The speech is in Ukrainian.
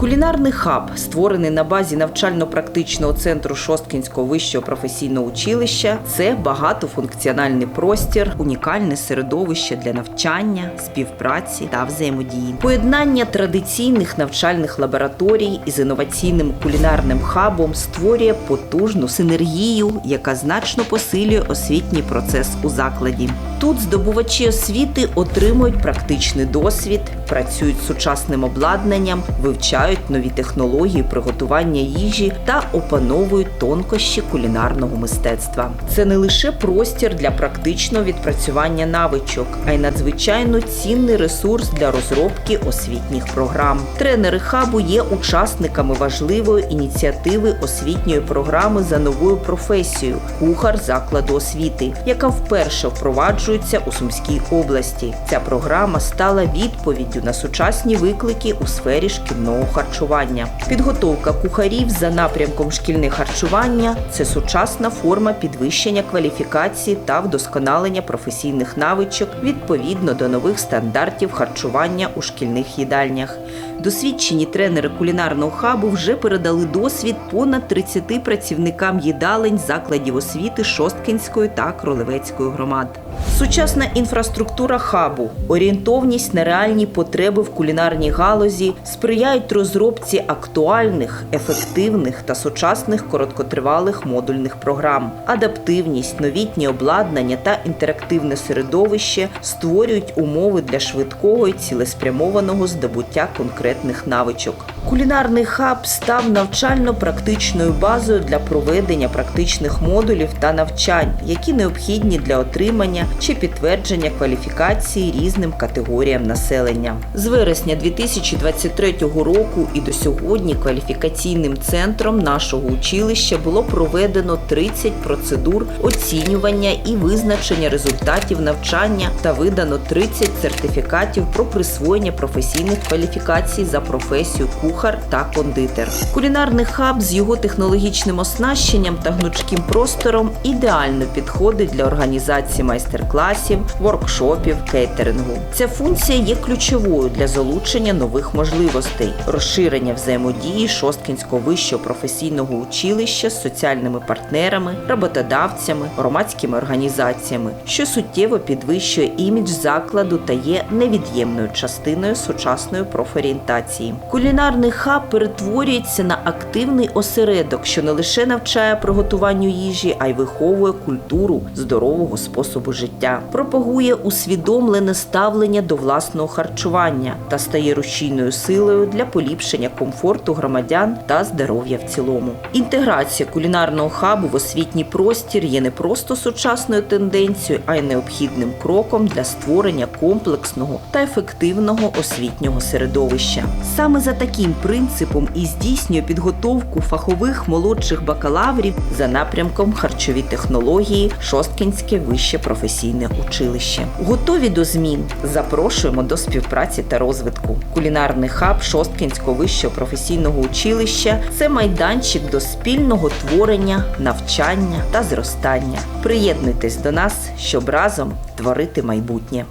Кулінарний хаб, створений на базі навчально-практичного центру Шосткінського вищого професійного училища, це багатофункціональний простір, унікальне середовище для навчання, співпраці та взаємодії. Поєднання традиційних навчальних лабораторій із інноваційним кулінарним хабом створює потужну синергію, яка значно посилює освітній процес у закладі. Тут здобувачі освіти отримують практичний досвід, працюють з сучасним обладнанням, вивчають нові технології приготування їжі та опановують тонкощі кулінарного мистецтва. Це не лише простір для практичного відпрацювання навичок, а й надзвичайно цінний ресурс для розробки освітніх програм. Тренери хабу є учасниками важливої ініціативи освітньої програми за новою професією кухар закладу освіти, яка вперше впроваджується у Сумській області. Ця програма стала відповіддю на сучасні виклики у сфері шкільного харчування. Підготовка кухарів за напрямком шкільне харчування це сучасна форма підвищення кваліфікації та вдосконалення професійних навичок відповідно до нових стандартів харчування у шкільних їдальнях. Досвідчені тренери кулінарного хабу вже передали досвід понад 30 працівникам їдалень закладів освіти Шосткінської та Кролевецької громад. Сучасна інфраструктура хабу, орієнтовність на реальні потреби в кулінарній галузі сприяють розробці актуальних, ефективних та сучасних короткотривалих модульних програм. Адаптивність, новітні обладнання та інтерактивне середовище створюють умови для швидкого і цілеспрямованого здобуття конкретних навичок. Кулінарний хаб став навчально-практичною базою для проведення практичних модулів та навчань, які необхідні для отримання чи підтвердження кваліфікації різним категоріям населення. З вересня 2023 року і до сьогодні кваліфікаційним центром нашого училища було проведено 30 процедур оцінювання і визначення результатів навчання та видано 30 сертифікатів про присвоєння професійних кваліфікацій за професію кухар та кондитер. Кулінарний хаб з його технологічним оснащенням та гнучким простором ідеально підходить для організації майстер-класів, воркшопів, кейтерингу. Ця функція є ключовою для залучення нових можливостей, розширення взаємодії Шосткінського вищого професійного училища з соціальними партнерами, роботодавцями, громадськими організаціями, що суттєво підвищує імідж закладу та є невід'ємною частиною сучасної профорієнтації. Кулінарний хаб перетворюється на активний осередок, що не лише навчає приготуванню їжі, а й виховує культуру здорового способу життя, пропагує усвідомлене ставлення до власного харчування та стає рушійною силою для поліпшення комфорту громадян та здоров'я в цілому. Інтеграція кулінарного хабу в освітній простір є не просто сучасною тенденцією, а й необхідним кроком для створення комплексного та ефективного освітнього середовища. Саме за таким принципом і здійснює підготовку фахових молодших бакалаврів за напрямком харчові технології Шосткінське вище професійне училище. Готові до змін. Запрошуємо до співпраці та розвитку. Кулінарний хаб Шосткінського вищого професійного училища це майданчик до спільного творення, навчання та зростання. Приєднуйтесь до нас, щоб разом творити майбутнє.